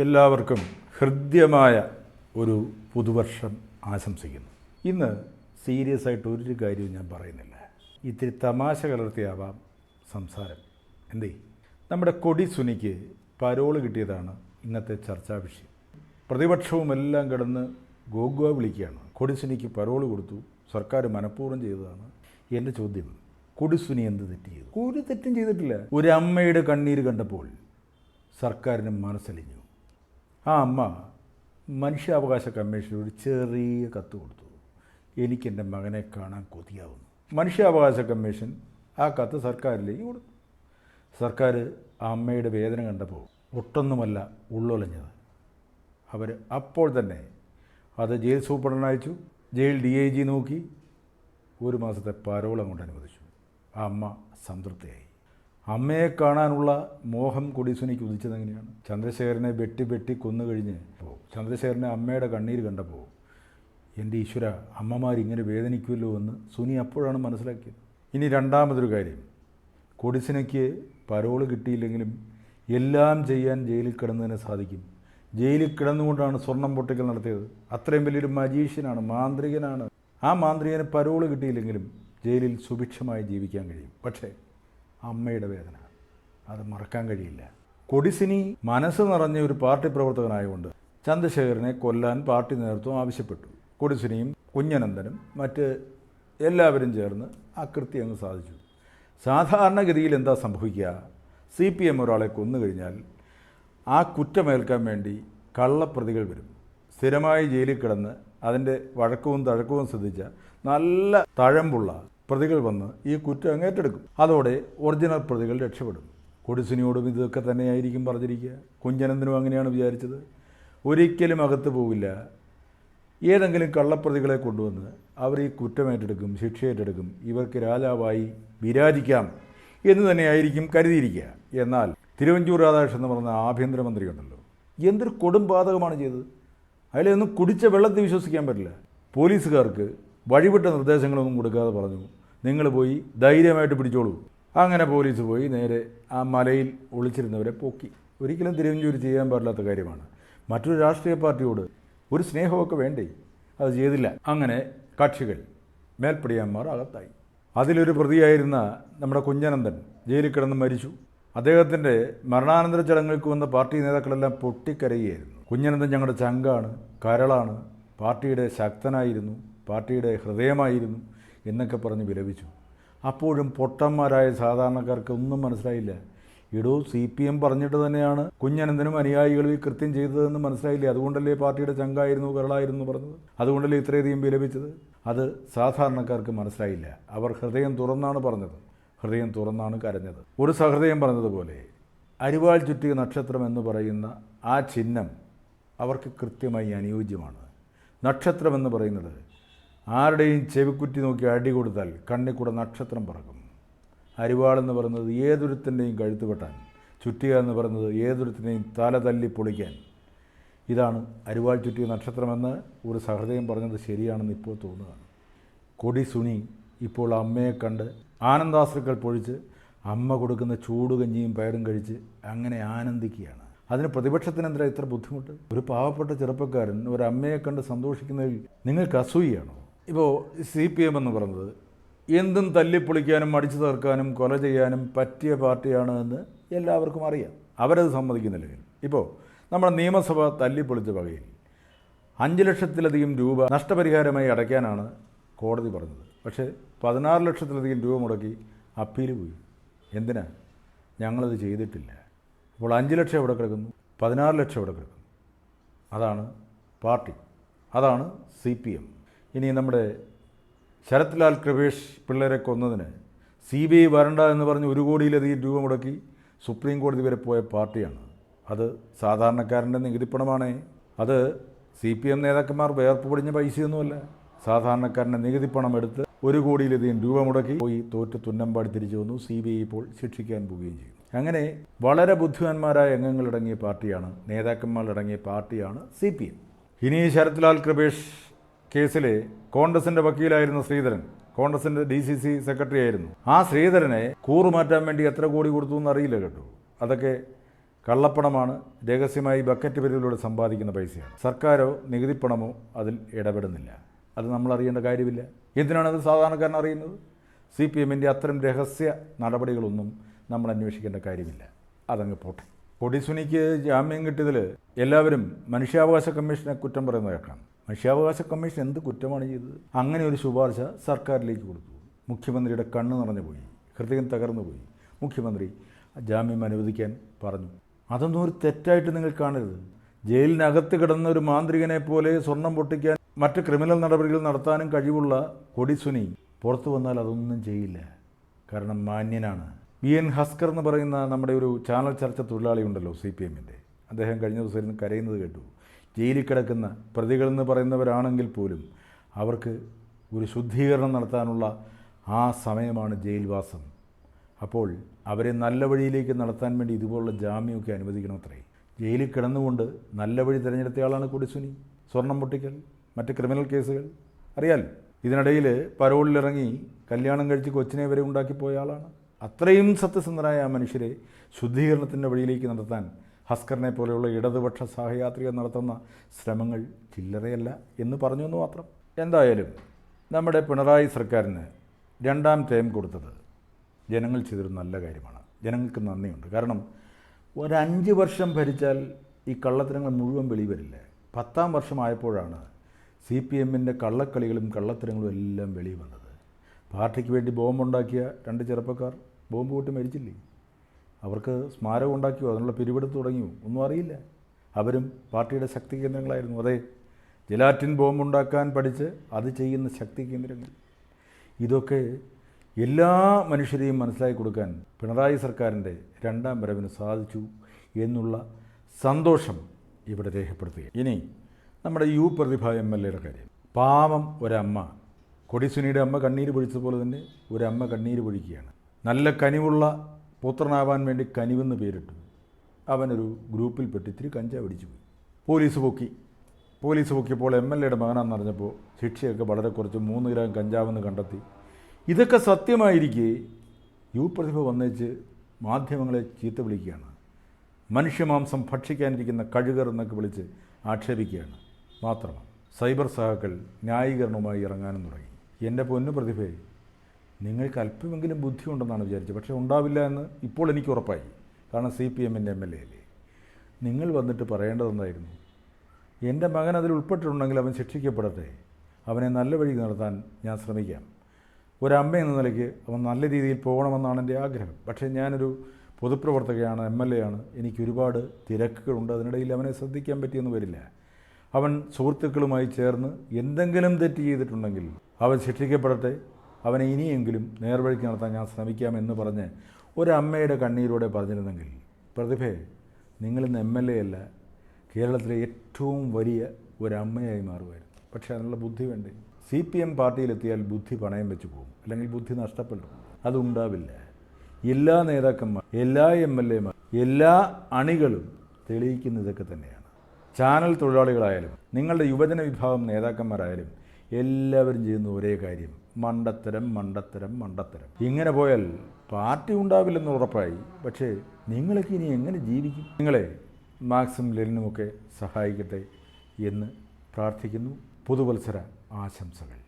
എല്ലാവർക്കും ഹൃദ്യമായ ഒരു പുതുവർഷം ആശംസിക്കുന്നു. ഇന്ന് സീരിയസ് ആയിട്ട് ഒരു കാര്യവും ഞാൻ പറയുന്നില്ല. ഇത്തിരി തമാശ കലർത്തിയാവാം സംസാരം. എന്തേ? നമ്മുടെ കൊടി സുനിക്ക് പരോൾ കിട്ടിയതാണ് ഇന്നത്തെ ചർച്ചാ വിഷയം. പ്രതിപക്ഷവും എല്ലാം കിടന്ന് ഗോഗ്വ വിളിക്കുകയാണ്. കൊടിസുനിക്ക് പരോൾ കൊടുത്തു. സർക്കാർ മനഃപൂർവം ചെയ്തതാണ് എന്റെ ചോദ്യം. കൊടിസുനി എന്ത് തെറ്റ് ചെയ്തു? ഒരു തെറ്റും ചെയ്തിട്ടില്ല. ഒരു അമ്മയുടെ കണ്ണീര് കണ്ടപ്പോൾ സർക്കാരിന് മനസ്സലിഞ്ഞു. ആ അമ്മ മനുഷ്യാവകാശ കമ്മീഷന് ഒരു ചെറിയ കത്ത് കൊടുത്തു. എനിക്കെന്റെ മകനെ കാണാൻ കൊതിയാവുന്നു. മനുഷ്യാവകാശ കമ്മീഷൻ ആ കത്ത് സർക്കാരിലേക്ക് കൊടുത്തു. സർക്കാർ ആ അമ്മയുടെ വേദന കണ്ടപ്പോൾ ഒട്ടൊന്നുമല്ല ഉള്ളൊലഞ്ഞത് അവർ അപ്പോൾ തന്നെ അത് ജയിൽ സൂപ്രണ്ടിന് അയച്ചു. ജയിൽ ഡി ഐ ജി നോക്കി ഒരു മാസത്തെ പരോൾ കൊണ്ട് അനുവദിച്ചു. ആ അമ്മ സംതൃപ്തിയായി. അമ്മയെ കാണാനുള്ള മോഹം കൊടിസുനിക്ക് ഉദിച്ചത് എങ്ങനെയാണ്? ചന്ദ്രശേഖരനെ വെട്ടി വെട്ടി കൊന്നു കഴിഞ്ഞ് ചന്ദ്രശേഖരനെ അമ്മയുടെ കണ്ണീര് കണ്ടപ്പോൾ എന്റെ ഈശ്വര അമ്മമാരിങ്ങനെ വേദനിക്കുമല്ലോ എന്ന് സുനി അപ്പോഴാണ് മനസ്സിലാക്കിയത്. ഇനി രണ്ടാമതൊരു കാര്യം. കൊടിസിനയ്ക്ക് പരോൾ കിട്ടിയില്ലെങ്കിലും എല്ലാം ചെയ്യാൻ ജയിലിൽ കിടന്നതിന് സാധിക്കും. ജയിലിൽ കിടന്നുകൊണ്ടാണ് സ്വർണം പൊട്ടിക്കൽ നടത്തിയത്. അത്രയും വലിയൊരു മജീഷ്യനാണ് മാന്ത്രികനാണ്. ആ മാന്ത്രികന് പരോൾ കിട്ടിയില്ലെങ്കിലും ജയിലിൽ സുഭിക്ഷമായി ജീവിക്കാൻ കഴിയും. പക്ഷേ അമ്മയുടെ വേദന. അത് മറക്കാൻ കഴിയില്ല. കൊടിസിനി മനസ്സ് നിറഞ്ഞ ഒരു പാർട്ടി പ്രവർത്തകനായതുകൊണ്ട് ചന്ദ്രശേഖരനെ കൊല്ലാൻ പാർട്ടി നേതൃത്വം ആവശ്യപ്പെട്ടു. കൊടിസിനിയും കുഞ്ഞനന്ദനും മറ്റ് എല്ലാവരും ചേർന്ന് ആ കൃത്യം അങ്ങ് സാധിച്ചു. സാധാരണഗതിയിൽ എന്താ സംഭവിക്കുക? സി പി എം ഒരാളെ കൊന്നു കഴിഞ്ഞാൽ ആ കുറ്റമേൽക്കാൻ വേണ്ടി കള്ളപ്രതികൾ വരും. സ്ഥിരമായി ജയിലിൽ കിടന്ന് അതിന്റെ വഴക്കവും തഴക്കവും ശ്രദ്ധിച്ച നല്ല തഴമ്പുള്ള പ്രതികൾ വന്ന് ഈ കുറ്റം അങ്ങ് ഏറ്റെടുക്കും. അതോടെ ഒറിജിനൽ പ്രതികൾ രക്ഷപ്പെടും. കൊടിസിനിയോടും ഇതൊക്കെ തന്നെയായിരിക്കും പറഞ്ഞിരിക്കുക. കുഞ്ഞനന്ദനും അങ്ങനെയാണ് വിചാരിച്ചത്. ഒരിക്കലും അകത്ത് പോവില്ല. ഏതെങ്കിലും കള്ളപ്രതികളെ കൊണ്ടുവന്ന് അവർ ഈ കുറ്റം ഏറ്റെടുക്കും ശിക്ഷ ഏറ്റെടുക്കും. ഇവർക്ക് രാജാവായി വിരാജിക്കാം എന്ന് തന്നെയായിരിക്കും കരുതിയിരിക്കുക. എന്നാൽ തിരുവഞ്ചൂർ രാധാകൃഷ്ണൻ എന്ന് പറഞ്ഞ ആഭ്യന്തരമന്ത്രി ഉണ്ടല്ലോ എന്തൊരു കൊടും ചെയ്തത്. അതിലൊന്നും കുടിച്ച വെള്ളത്തിൽ വിശ്വസിക്കാൻ പറ്റില്ല. പോലീസുകാർക്ക് വഴിവിട്ട നിർദ്ദേശങ്ങളൊന്നും കൊടുക്കാതെ പറഞ്ഞു. നിങ്ങൾ പോയി ധൈര്യമായിട്ട് പിടിച്ചോളൂ. അങ്ങനെ പോലീസ് പോയി നേരെ ആ മലയിൽ ഒളിച്ചിരുന്നവരെ പൊക്കി. ഒരിക്കലും തിരുവഞ്ചൂർ ചെയ്യാൻ പാടില്ലാത്ത കാര്യമാണ്. മറ്റൊരു രാഷ്ട്രീയ പാർട്ടിയോട് ഒരു സ്നേഹമൊക്കെ വേണ്ടേ? അത് ചെയ്തില്ല. അങ്ങനെ കക്ഷികൾ മേൽപ്പടിയാന്മാർ അകത്തായി. അതിലൊരു പ്രതിയായിരുന്ന നമ്മുടെ കുഞ്ഞനന്ദൻ ജയിലിൽ കിടന്ന് മരിച്ചു. അദ്ദേഹത്തിന്റെ മരണാനന്തര ചടങ്ങുകൾക്ക് വന്ന പാർട്ടി നേതാക്കളെല്ലാം പൊട്ടിക്കരയുകയായിരുന്നു. കുഞ്ഞനന്ദൻ ഞങ്ങളുടെ ചങ്കാണ് കരളാണ്. പാർട്ടിയുടെ ശക്തനായിരുന്നു. പാർട്ടിയുടെ ഹൃദയമായിരുന്നു എന്നൊക്കെ പറഞ്ഞ് വിലപിച്ചു അപ്പോഴും പൊട്ടന്മാരായ സാധാരണക്കാർക്ക് ഒന്നും മനസ്സിലായില്ല. ഇടോ സി പി എം പറഞ്ഞിട്ട് തന്നെയാണ് കുഞ്ഞനന്തനും അനുയായികളും ഈ കൃത്യം ചെയ്തതെന്ന് മനസ്സിലായില്ലേ? അതുകൊണ്ടല്ലേ പാർട്ടിയുടെ ചങ്കായിരുന്നു കരളായിരുന്നു പറഞ്ഞത്? അതുകൊണ്ടല്ലേ ഇത്രയധികം വിലപിച്ചത്? അത് സാധാരണക്കാർക്ക് മനസ്സിലായില്ല. അവർ ഹൃദയം തുറന്നാണ് പറഞ്ഞത്. ഹൃദയം തുറന്നാണ് കരഞ്ഞത്. ഒരു സഹൃദയം പറഞ്ഞതുപോലെ അരിവാൾ ചുറ്റിയ നക്ഷത്രം എന്ന് പറയുന്ന ആ ചിഹ്നം അവർക്ക് കൃത്യമായി അനുയോജ്യമാണ്. നക്ഷത്രം എന്ന് പറയുന്നത് ആരുടെയും ചെവിക്കുറ്റി നോക്കി അടി കൊടുത്താൽ കണ്ണിൽ കൂടെ നക്ഷത്രം പറക്കും. അരിവാളെന്ന് പറയുന്നത് ഏതൊരുത്തിന്റെയും കഴുത്ത് വെട്ടാൻ ചുറ്റിക എന്ന് പറയുന്നത് ഏതൊരുത്തിന്റെയും തല തല്ലി പൊളിക്കാൻ. ഇതാണ് അരിവാൾ ചുറ്റിയ നക്ഷത്രമെന്ന് ഒരു സഹൃദയം പറഞ്ഞത് ശരിയാണെന്ന് ഇപ്പോൾ തോന്നുകയാണ്. കൊടി സുനി ഇപ്പോൾ അമ്മയെ കണ്ട് ആനന്ദാശ്രുക്കൾ പൊഴിച്ച് അമ്മ കൊടുക്കുന്ന ചൂടുകഞ്ഞിയും പയറും കഴിച്ച് അങ്ങനെ ആനന്ദിക്കുകയാണ്. അതിന് പ്രതിപക്ഷത്തിനെന്താ ഇത്ര ബുദ്ധിമുട്ട്? ഒരു പാവപ്പെട്ട ചെറുപ്പക്കാരൻ ഒരു അമ്മയെ കണ്ട് സന്തോഷിക്കുന്നതിൽ നിങ്ങൾക്ക് അസൂയാണോ ഇപ്പോൾ സി പി എം എന്ന് പറയുന്നത് എന്തും തല്ലിപ്പൊളിക്കാനും അടിച്ചു തീർക്കാനും കൊല ചെയ്യാനും പറ്റിയ പാർട്ടിയാണ് എന്ന് എല്ലാവർക്കും അറിയാം. അവരത് സമ്മതിക്കുന്നില്ലെങ്കിൽ ഇപ്പോൾ നമ്മുടെ നിയമസഭ തല്ലിപ്പൊളിച്ച വകയിൽ അഞ്ച് ലക്ഷത്തിലധികം രൂപ നഷ്ടപരിഹാരമായി അടയ്ക്കാനാണ് കോടതി പറഞ്ഞത്. പക്ഷേ പതിനാറ് ലക്ഷത്തിലധികം രൂപ മുടക്കി അപ്പീൽ പോയി. എന്തിനാ? ഞങ്ങളത് ചെയ്തിട്ടില്ല. അപ്പോൾ അഞ്ച് ലക്ഷം എവിടെ കിടക്കുന്നു? പതിനാറ് ലക്ഷം എവിടെ കിടക്കുന്നു? അതാണ് പാർട്ടി. അതാണ് സി പി എം. ഇനി നമ്മുടെ ശരത് ലാൽ കൃപേഷ് പിള്ളേരെ കൊന്നതിന് സി ബി ഐ വരണ്ട എന്ന് പറഞ്ഞ് ഒരു കോടിയിലധികം രൂപ മുടക്കി സുപ്രീം കോടതി വരെ പോയ പാർട്ടിയാണ്. അത് സാധാരണക്കാരന്റെ നികുതിപ്പണമാണ്. അത് സി പി എം നേതാക്കന്മാർ വേർപ്പ് പൊടിഞ്ഞ പൈസയൊന്നുമല്ല. സാധാരണക്കാരന്റെ നികുതിപ്പണം എടുത്ത് ഒരു കോടിയിലധികം രൂപ മുടക്കി പോയി തോറ്റ് തുന്നമ്പാടി തിരിച്ചു വന്നു. സി ബി ഐ ഇപ്പോൾ ശിക്ഷിക്കാൻ പോവുകയും ചെയ്യും. അങ്ങനെ വളരെ ബുദ്ധിമാന്മാരായ അംഗങ്ങളടങ്ങിയ പാർട്ടിയാണ് നേതാക്കന്മാരടങ്ങിയ പാർട്ടിയാണ് സി പി എം. ഇനി ശരത് ലാൽ കൃപേഷ് കേസിലെ കോൺഗ്രസിന്റെ വക്കീലായിരുന്ന ശ്രീധരൻ. കോൺഗ്രസിന്റെ ഡി സി സി സെക്രട്ടറി ആയിരുന്നു. ആ ശ്രീധരനെ കൂറുമാറ്റാൻ വേണ്ടി എത്ര കോടി കൊടുത്തു എന്ന് അറിയില്ല കേട്ടോ. അതൊക്കെ കള്ളപ്പണമാണ്. രഹസ്യമായി ബക്കറ്റ് പേരിലൂടെ സമ്പാദിക്കുന്ന പൈസയാണ്. സർക്കാരോ നികുതിപ്പണമോ അതിൽ ഇടപെടുന്നില്ല. അത് നമ്മൾ അറിയേണ്ട കാര്യമില്ല. എന്തിനാണ് അത് സാധാരണക്കാരൻ അറിയുന്നത്? സി പി എമ്മിന്റെ അത്തരം രഹസ്യ നടപടികളൊന്നും നമ്മൾ അന്വേഷിക്കേണ്ട കാര്യമില്ല. അതങ്ങ് പോട്ടെ. കൊടിസുനിക്ക് ജാമ്യം കിട്ടിയതിൽ എല്ലാവരും മനുഷ്യാവകാശ കമ്മീഷനെ കുറ്റം പറയുന്നത് കേൾക്കാം. മനുഷ്യാവകാശ കമ്മീഷൻ എന്ത് കുറ്റമാണ് ചെയ്തത്? അങ്ങനെ ഒരു ശുപാർശ സർക്കാരിലേക്ക് കൊടുത്തു. മുഖ്യമന്ത്രിയുടെ കണ്ണ് നിറഞ്ഞു പോയി. ഹൃദയം തകർന്നു പോയി. മുഖ്യമന്ത്രി ജാമ്യം അനുവദിക്കാൻ പറഞ്ഞു. അതൊന്നും ഒരു തെറ്റായിട്ട് നിങ്ങൾ കാണരുത്. ജയിലിനകത്ത് കിടന്ന ഒരു മാന്ത്രികനെ പോലെ സ്വർണം പൊട്ടിക്കാൻ മറ്റ് ക്രിമിനൽ നടപടികൾ നടത്താനും കഴിവുള്ള കൊടിസുനി പുറത്തു വന്നാൽ അതൊന്നും ചെയ്യില്ല. കാരണം മാന്യനാണ്. വി എൻ ഹസ്കർ എന്ന് പറയുന്ന നമ്മുടെ ഒരു ചാനൽ ചർച്ച തൊഴിലാളി ഉണ്ടല്ലോ സി പി എമ്മിന്റെ. അദ്ദേഹം കഴിഞ്ഞ ദിവസം കരയുന്നത് കേട്ടു. ജയിലിൽ കിടക്കുന്ന പ്രതികളെന്ന് പറയുന്നവരാണെങ്കിൽ പോലും അവർക്ക് ഒരു ശുദ്ധീകരണം നടത്താനുള്ള ആ സമയമാണ് ജയിൽവാസം. അപ്പോൾ അവരെ നല്ല വഴിയിലേക്ക് നടത്താൻ വേണ്ടി ഇതുപോലുള്ള ജാമ്യമൊക്കെ അനുവദിക്കണമത്രേ. ജയിലിൽ കിടന്നുകൊണ്ട് നല്ല വഴി തിരഞ്ഞെടുത്തയാളാണ് കൊടിസുനി സ്വർണം പൊട്ടിക്കൽ മറ്റ് ക്രിമിനൽ കേസുകൾ. അറിയാലോ ഇതിനിടയിൽ പരോളിലിറങ്ങി കല്യാണം കഴിച്ച് കൊച്ചിനെ വരെ ഉണ്ടാക്കി പോയ ആളാണ്. അത്രയും സത്യസന്ധരായ ആ മനുഷ്യരെ ശുദ്ധീകരണത്തിന്റെ വഴിയിലേക്ക് നടത്താൻ ഹസ്കറിനെ പോലെയുള്ള ഇടതുപക്ഷ സഹയാത്രികൾ നടത്തുന്ന ശ്രമങ്ങൾ ചില്ലറയല്ല എന്ന് പറഞ്ഞു എന്ന് മാത്രം. എന്തായാലും നമ്മുടെ പിണറായി സർക്കാരിന് രണ്ടാം ടൈം കൊടുത്തത് ജനങ്ങൾ ചെയ്തൊരു നല്ല കാര്യമാണ്. ജനങ്ങൾക്ക് നന്ദിയുണ്ട്. കാരണം ഒരഞ്ച് വർഷം ഭരിച്ചാൽ ഈ കള്ളത്തരങ്ങൾ മുഴുവൻ വെളി വരില്ല? പത്താം വർഷമായപ്പോഴാണ് സി പി എമ്മിന്റെ കള്ളക്കളികളും കള്ളത്തരങ്ങളും എല്ലാം വെളി വന്നത്. പാർട്ടിക്ക് വേണ്ടി ബോംബുണ്ടാക്കിയ രണ്ട് ചെറുപ്പക്കാർ ബോംബ് പൊട്ടി മരിച്ചില്ലേ? അവർക്ക് സ്മാരകം ഉണ്ടാക്കിയോ? അതിനുള്ള പിരിവെടുത്ത് തുടങ്ങിയോ? ഒന്നും അറിയില്ല. അവരും പാർട്ടിയുടെ ശക്തി കേന്ദ്രങ്ങളായിരുന്നു. അതെ ജലാറ്റിൻ ബോംബുണ്ടാക്കാൻ പഠിച്ച് അത് ചെയ്യുന്ന ശക്തി കേന്ദ്രങ്ങൾ. ഇതൊക്കെ എല്ലാ മനുഷ്യരെയും മനസ്സിലാക്കി കൊടുക്കാൻ പിണറായി സർക്കാരിന്റെ രണ്ടാം വരവിന് സാധിച്ചു എന്നുള്ള സന്തോഷം ഇവിടെ രേഖപ്പെടുത്തുക ഇനി നമ്മുടെ യു പ്രതിഭ എം എൽ എയുടെ കാര്യം. പാവം ഒരമ്മ കൊടിസുനിയുടെ അമ്മ കണ്ണീര് പൊഴിച്ചതുപോലെ തന്നെ ഒരമ്മ കണ്ണീര് പൊഴിക്കുകയാണ്. നല്ല കനിവുള്ള പുത്രനാവാൻ വേണ്ടി കനിവെന്ന് പേരിട്ടു. അവനൊരു ഗ്രൂപ്പിൽപ്പെട്ട് ഇത്തിരി കഞ്ചാവ് അടിച്ചു പോയി. പോലീസ് പൊക്കി. പോലീസ് പൊക്കിയപ്പോൾ എം എൽ എയുടെ മകനാണെന്ന് അറിഞ്ഞപ്പോൾ ശിക്ഷയൊക്കെ വളരെ കുറച്ച് മൂന്ന് ഗ്രാം കഞ്ചാവെന്ന് കണ്ടെത്തി. ഇതൊക്കെ സത്യമായിരിക്കെ യു പ്രതിഭ വന്നേച്ച് മാധ്യമങ്ങളെ ചീത്ത വിളിക്കുകയാണ്. മനുഷ്യമാംസം ഭക്ഷിക്കാനിരിക്കുന്ന കഴുകർ എന്നൊക്കെ വിളിച്ച് ആക്ഷേപിക്കുകയാണ്. മാത്രമാണ് സൈബർ സഹാക്കൾ ന്യായീകരണവുമായി ഇറങ്ങാനും തുടങ്ങി. എന്റെ പൊന്നു പ്രതിഭയെ നിങ്ങൾക്ക് അല്പമെങ്കിലും ബുദ്ധിയുണ്ടെന്നാണ് വിചാരിച്ചത്. പക്ഷേ ഉണ്ടാവില്ല എന്ന് ഇപ്പോൾ എനിക്ക് ഉറപ്പായി. കാരണം സി പി എമ്മിന്റെ എം എൽ എ അല്ലേ. നിങ്ങൾ വന്നിട്ട് പറയേണ്ടതെന്നായിരുന്നു എന്റെ മകൻ അതിൽ ഉൾപ്പെട്ടിട്ടുണ്ടെങ്കിൽ അവൻ ശിക്ഷിക്കപ്പെടട്ടെ. അവനെ നല്ല വഴി നടത്താൻ ഞാൻ ശ്രമിക്കാം. ഒരമ്മ എന്ന നിലയ്ക്ക് അവൻ നല്ല രീതിയിൽ പോകണമെന്നാണ് എന്റെ ആഗ്രഹം. പക്ഷേ ഞാനൊരു പൊതുപ്രവർത്തകയാണ് എം എൽ എ ആണ്. എനിക്ക് ഒരുപാട് തിരക്കുകളുണ്ട്. അതിനിടയിൽ അവനെ ശ്രദ്ധിക്കാൻ പറ്റിയെന്ന് വരില്ല. അവൻ സുഹൃത്തുക്കളുമായി ചേർന്ന് എന്തെങ്കിലും തെറ്റ് ചെയ്തിട്ടുണ്ടെങ്കിൽ അവൻ ശിക്ഷിക്കപ്പെടട്ടെ. അവനെ ഇനിയെങ്കിലും നേർവഴിക്ക് നടത്താൻ ഞാൻ ശ്രമിക്കാമെന്ന് പറഞ്ഞ് ഒരമ്മയുടെ കണ്ണീരോടെ പറഞ്ഞിരുന്നെങ്കിൽ പ്രതിഭയെ നിങ്ങളിന്ന് എം എൽ എ അല്ല കേരളത്തിലെ ഏറ്റവും വലിയ ഒരമ്മയായി മാറുമായിരുന്നു. പക്ഷേ അതിനുള്ള ബുദ്ധി വേണ്ടേ? സി പി എം പാർട്ടിയിലെത്തിയാൽ ബുദ്ധി പണയം വെച്ച് പോകും അല്ലെങ്കിൽ ബുദ്ധി നഷ്ടപ്പെടും. അതുണ്ടാവില്ല. എല്ലാ നേതാക്കന്മാർ എല്ലാ എം എൽ എമാർ എല്ലാ അണികളും തെളിയിക്കുന്ന ഇതൊക്കെ തന്നെയാണ്. ചാനൽ തൊഴിലാളികളായാലും നിങ്ങളുടെ യുവജന വിഭാഗം നേതാക്കന്മാരായാലും എല്ലാവരും ചെയ്യുന്ന ഒരേ കാര്യം. മണ്ടത്തരം മണ്ടത്തരം മണ്ടത്തരം. ഇങ്ങനെ പോയാൽ പാർട്ടി ഉണ്ടാവില്ലെന്ന് ഉറപ്പായി. പക്ഷേ നിങ്ങളൊക്കെ ഇനി എങ്ങനെ ജീവിക്കും? നിങ്ങളെ മാക്സും ലെനിനുമൊക്കെ സഹായിക്കട്ടെ എന്ന് പ്രാർത്ഥിക്കുന്നു. പുതുവത്സര ആശംസകൾ.